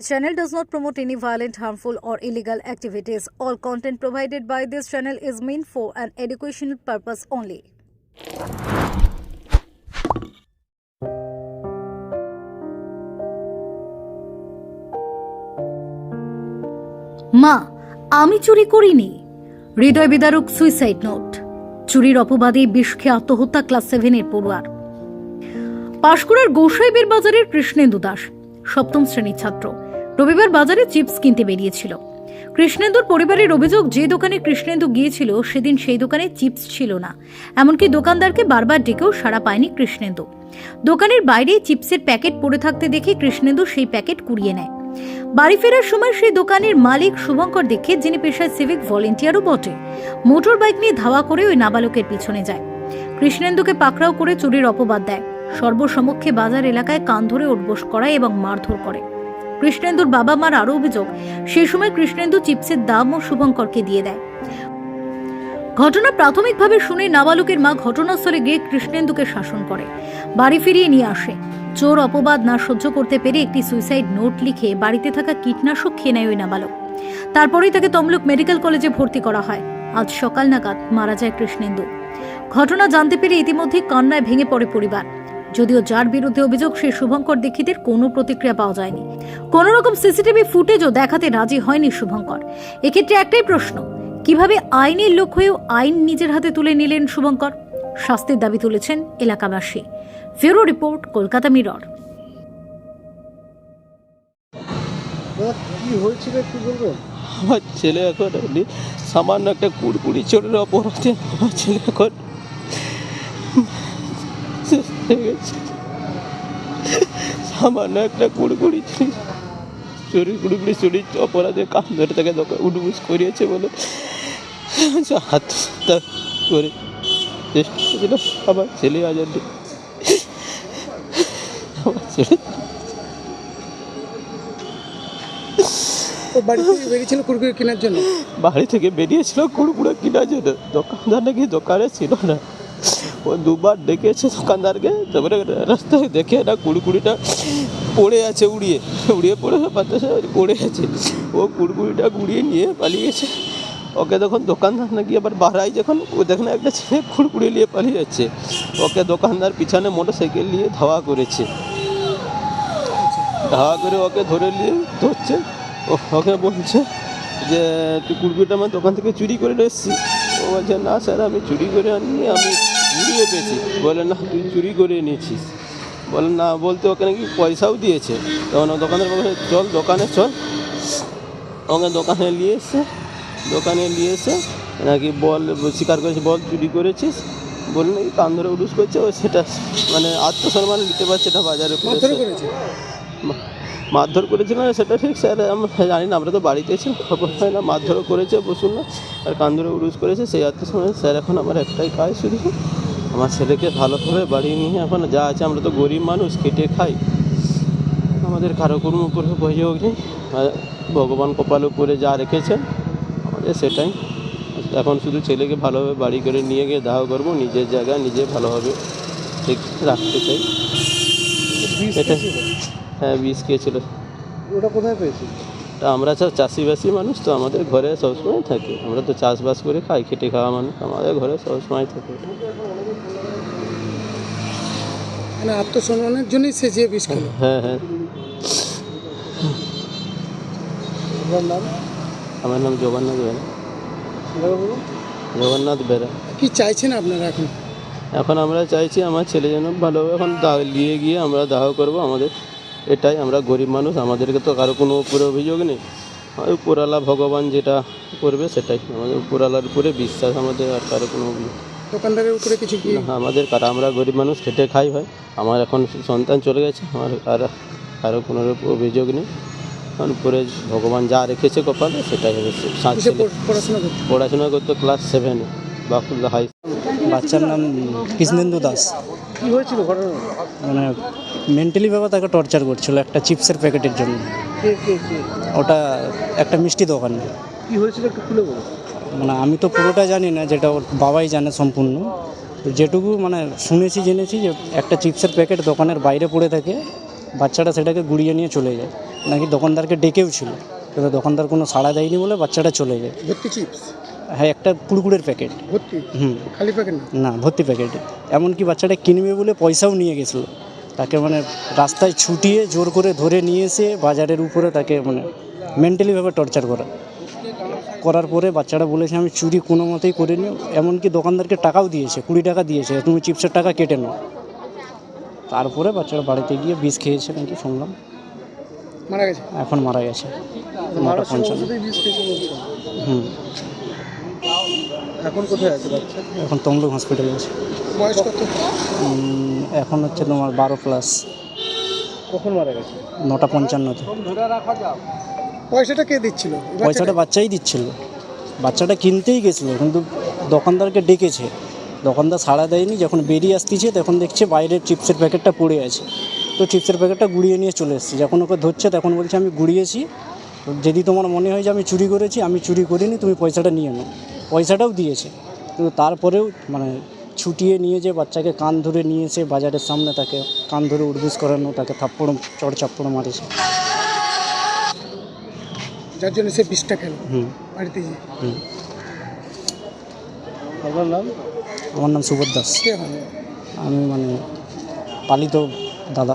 This channel does not promote any violent, harmful, or illegal activities. All content provided by this channel is meant for an educational purpose only. মা আমি চুরি করিনি হৃদয় বিদারক suicide note চুরির অপবাদে বিষ খেয়ে আত্মহত্যা ক্লাস সেভেনের পড়ুয়ার পাশকুড়ার গোসাইবের বাজারের কৃষ্ণেন্দু দাস সপ্তম শ্রেণির ছাত্র রবিবার বাজারে চিপস কিনতে বেরিয়েছিল। কৃষ্ণেন্দুর পরিবারের অভিযোগ, যে দোকানে কৃষ্ণেন্দু গিয়েছিল, সেদিন সেই দোকানে চিপস ছিল না। এমনকি দোকানদারকে বারবার ডেকেও সাড়া পায়নি কৃষ্ণেন্দু। দোকানের বাইরে চিপসের প্যাকেট পড়ে থাকতে দেখে কৃষ্ণেন্দু সেই প্যাকেট কুড়িয়ে নেয়। বাড়ি ফেরার সময় সেই দোকানের মালিক শুভঙ্কর দেখে, যিনি পেশায় সিভিক ভলেন্টিয়ারও বটে, মোটর বাইক নিয়ে ধাওয়া করে ওই নাবালকের পিছনে যায়। কৃষ্ণেন্দুকে পাকড়াও করে চুরির অপবাদ দেয়। সর্বসমক্ষে বাজার এলাকায় কান ধরে উঠবোস করায় এবং মারধর করে। কৃষ্ণেন্দুর বাবা মার আরও অভিযোগ সেই সময় কৃষ্ণেন্দু চিপসের দাম ও শুভঙ্করকে দিয়ে দেয়। ঘটনা প্রাথমিকভাবে শুনে নাবালকের মা ঘটনাস্থলে গিয়ে কৃষ্ণেন্দুকে শাসন করে। বাড়ি ফিরিয়ে নিয়ে আসে। চোর অপবাদ না সহ্য করতে পেরে একটি সুইসাইড নোট লিখে বাড়িতে থাকা কীটনাশক খেয়ে নেয় ওই নাবালক। তারপরেই তাকে তমলুক মেডিকেল কলেজে ভর্তি করা হয়। আজ সকাল নাগাদ মারা যায় কৃষ্ণেন্দু। ঘটনা জানতে পেরে ইতিমধ্যে কান্নায় ভেঙে পড়ে পরিবার। যদিও যার বিরুদ্ধে অভিযোগ সেই শুভঙ্কর দীক্ষিতের কোনো প্রতিক্রিয়া পাওয়া যায়নি। কোনো রকম সিসিটিভি ফুটেজও দেখাতে রাজি হয়নি শুভঙ্কর। এক্ষেত্রে একটাই প্রশ্ন কীভাবে আইনের লোক হয়েও আইন নিজের হাতে তুলে নিলেন শুভঙ্কর? শাস্তির দাবি তুলেছেন এলাকাবাসী। ফেরো রিপোর্ট কলকাতা মিরর। কি হয়েছিল একটু বলবেন? আমার ছেলে এখন এমনি সামান্য একটা কুড়কুড়ি চোরের অপরাধে আমার ছেলে এখন শেষ হয়ে গেছে সামান্য একটা কুড়কুড়ি চুরি কুড়কুড়ি চুরি অপরাধে কান ধরে তাকে উডুবুস করিয়েছে বলে হাত করে চেষ্টা করেছিল। আমার ছেলে আজ আমার ছেলে বাড়ি থেকে বেরিয়েছিল কুরকুরে কেনার জন্য? বাড়ি থেকে বেরিয়েছিল কুড়কুড়ো কেনার জন্য। দোকানদার নাকি দোকানে ছিল না। ও দুবার ডেকেছে দোকানদারকে তারপরে রাস্তায় দেখে না কুড়কুড়িটা পড়ে আছে উড়িয়ে উড়িয়ে পড়ে বাতাসে পড়ে আছে। ও কুড়কুড়িটা গুড়িয়ে নিয়ে পালিয়ে গেছে ওকে তখন দোকানদার নাকি আবার বাড়াই যখন, ও দেখুন একটা ছেলে কুড়কুড়ি নিয়ে পালিয়ে যাচ্ছে। ওকে দোকানদার পিছনে মোটর সাইকেল নিয়ে ধাওয়া করেছে। ধাওয়া করে ওকে ধরে নিয়ে ধরছে। ওকে বলছে যে, তুই কুড়কুড়িটা আমার দোকান থেকে চুরি করে নিয়ে এসেছিস। ও বলছে, না স্যার, আমি চুরি করে আনিনি, আমি ঘুরিয়ে পেয়েছি। বলে না তুই চুরি করে নিয়েছিস বলে না বলতে ওকে নাকি পয়সাও দিয়েছে। তখন দোকানের বলে চল দোকানে চল। ওকে দোকানে নিয়ে এসে দোকানে নিয়ে এসে নাকি বল স্বীকার করেছে বল চুরি করেছিস? বলে নাকি কান ধরে উডুস করছে? ও সেটা মানে আত্মসম্মান নিতে পারছে না বাজারে মারধর করেছিল না সেটা ঠিক স্যার আমরা জানি না আমরা তো বাড়িতে ছিলাম খবর হয় না মারধরও করেছে বসুন না আর কান্দরে উড়ুস করেছে সেই আত্মসময় স্যার এখন আমার একটাই কাজ শুধু আমার ছেলেকে ভালোভাবে বাড়ি নিয়ে এখন যা আছে আমরা তো গরিব মানুষ খেটে খাই। আমাদের কারও কোনো উপরে অভিযোগ নেই। আর ভগবান কপাল উপরে যা রেখেছেন আমাদের সেটাই। এখন শুধু ছেলেকে ভালোভাবে বাড়ি করে নিয়ে গিয়ে দাহ করব নিজের জায়গা নিজে ভালোভাবে ঠিক রাখতে চাই। এটা- হ্যাঁ বিষ খেয়েছিল। ওটা কোথায় পেয়েছি তা আমরা সব চাষিবাসী মানুষ তো আমাদের ঘরে সবসময় থাকে। আমরা তো চাষবাস করে খাই খেটে খাওয়া মানুষ আমাদের ঘরে সবসময় থাকে। মানে আত্মসম্মানের জন্যই সে যে বিষ খেলো। হ্যাঁ হ্যাঁ। আমার নাম জগন্নাথ বেরা। জগন্নাথ? বেরা। কি চাইছেন আপনারা এখন? এখন আমরা চাইছি আমার ছেলে যেন ভালোভাবে এখন দাহ নিয়ে গিয়ে আমরা দাহ করব আমাদের। এটাই আমরা গরিব মানুষ আমাদেরকে তো কারও কোনো উপরে অভিযোগ নেই। আর উপরালা ভগবান যেটা করবে সেটাই। আমাদের উপরালার উপরে বিশ্বাস আমাদের আর কারও কোনো অভিযোগ দোকানদারের উপরে কিছু কি? আমাদের কারা আমরা গরিব মানুষ খেটে খাই ভাই। আমার এখন সন্তান চলে গেছে আমার আর কারও কোনো অভিযোগ নেই। কারণ পরে ভগবান যা রেখেছে কপালে সেটাই হবে। পড়াশোনা করতো ক্লাস সেভেনে বাকুল্লা হাই বাচ্চার নাম কৃষ্ণেন্দু দাস। কি হয়েছিল ঘটনা? মানে মেন্টালি ব্যাপার তাকে টর্চার করছিল একটা চিপসের প্যাকেটের জন্য। কে কে কে? ওটা একটা মিষ্টি দোকান। কি হয়েছিল একটু খুলে বলুন মানে আমি তো পুরোটা জানি না যেটা ওর বাবাই জানে সম্পূর্ণ। তো যেটুকু মানে শুনেছি জেনেছি যে একটা চিপসের প্যাকেট দোকানের বাইরে পড়ে থাকে বাচ্চাটা সেটাকে গুড়িয়ে নিয়ে চলে যায়। নাকি দোকানদারকে ডেকেও ছিল কিন্তু দোকানদার কোনো সাড়া দেয়নি বলে বাচ্চাটা চলে যায়। ভর্তি চিপস? হ্যাঁ একটা কুড়কুড়ের প্যাকেট। ভর্তি? হুম। খালি প্যাকেট না? ভর্তি প্যাকেটে। এমনকি বাচ্চাটা কিনবে বলে পয়সাও নিয়ে গেছিল। তাকে মানে রাস্তায় ছুটিয়ে জোর করে ধরে নিয়ে এসে বাজারের উপরে তাকে মানে মেন্টালিভাবে টর্চার করা। করার পরে বাচ্চাটা বলেছে আমি চুরি কোনো মতেই করিনি। এমনকি দোকানদারকে টাকাও দিয়েছে কুড়ি টাকা দিয়েছে তুমি চিপসের টাকা কেটে নাও। তারপরে বাচ্চারা বাড়িতে গিয়ে বিষ খেয়েছে নাকি শুনলাম। মারা গেছে? এখন মারা গেছে। হুম। এখন কোথায় আছে বাচ্চা? এখন তমলুক হসপিটালে আছে। বয়স কত? উম, এখন হচ্ছে তোমার বারো প্লাস কখন মারা গেছে? নটা পঞ্চান্নতে। পয়সাটা কে দিচ্ছিল? পয়সাটা বাচ্চাই দিচ্ছিল। বাচ্চাটা কিনতেই গেছিল কিন্তু দোকানদারকে ডেকেছে। দোকানদার সাড়া দেয়নি যখন বেরিয়ে আসতেছে তখন দেখছে বাইরের চিপসের প্যাকেটটা পড়ে আছে। তো চিপসের প্যাকেটটা গুড়িয়ে নিয়ে চলে এসেছে। যখন ওকে ধরছে তখন বলছে আমি গুড়িয়েছি। যদি তোমার মনে হয় যে আমি চুরি করেছি আমি চুরি করিনি তুমি পয়সাটা নিয়ে নাও। পয়সাটাও দিয়েছে। কিন্তু তারপরেও মানে ছুটিয়ে নিয়ে যে বাচ্চাকে কান ধরে নিয়ে এসে বাজারের সামনে তাকে কান ধরে উড়বিস করানো তাকে থাপ্পড় চড় চাপ্পড় মারেছে। যার জন্য সে বিষটা খেল। হুম। বাড়িতে গিয়ে। হুম। আপনার নাম? আমার নাম সুবোধ দাস। আমি মানে পালিত দাদা।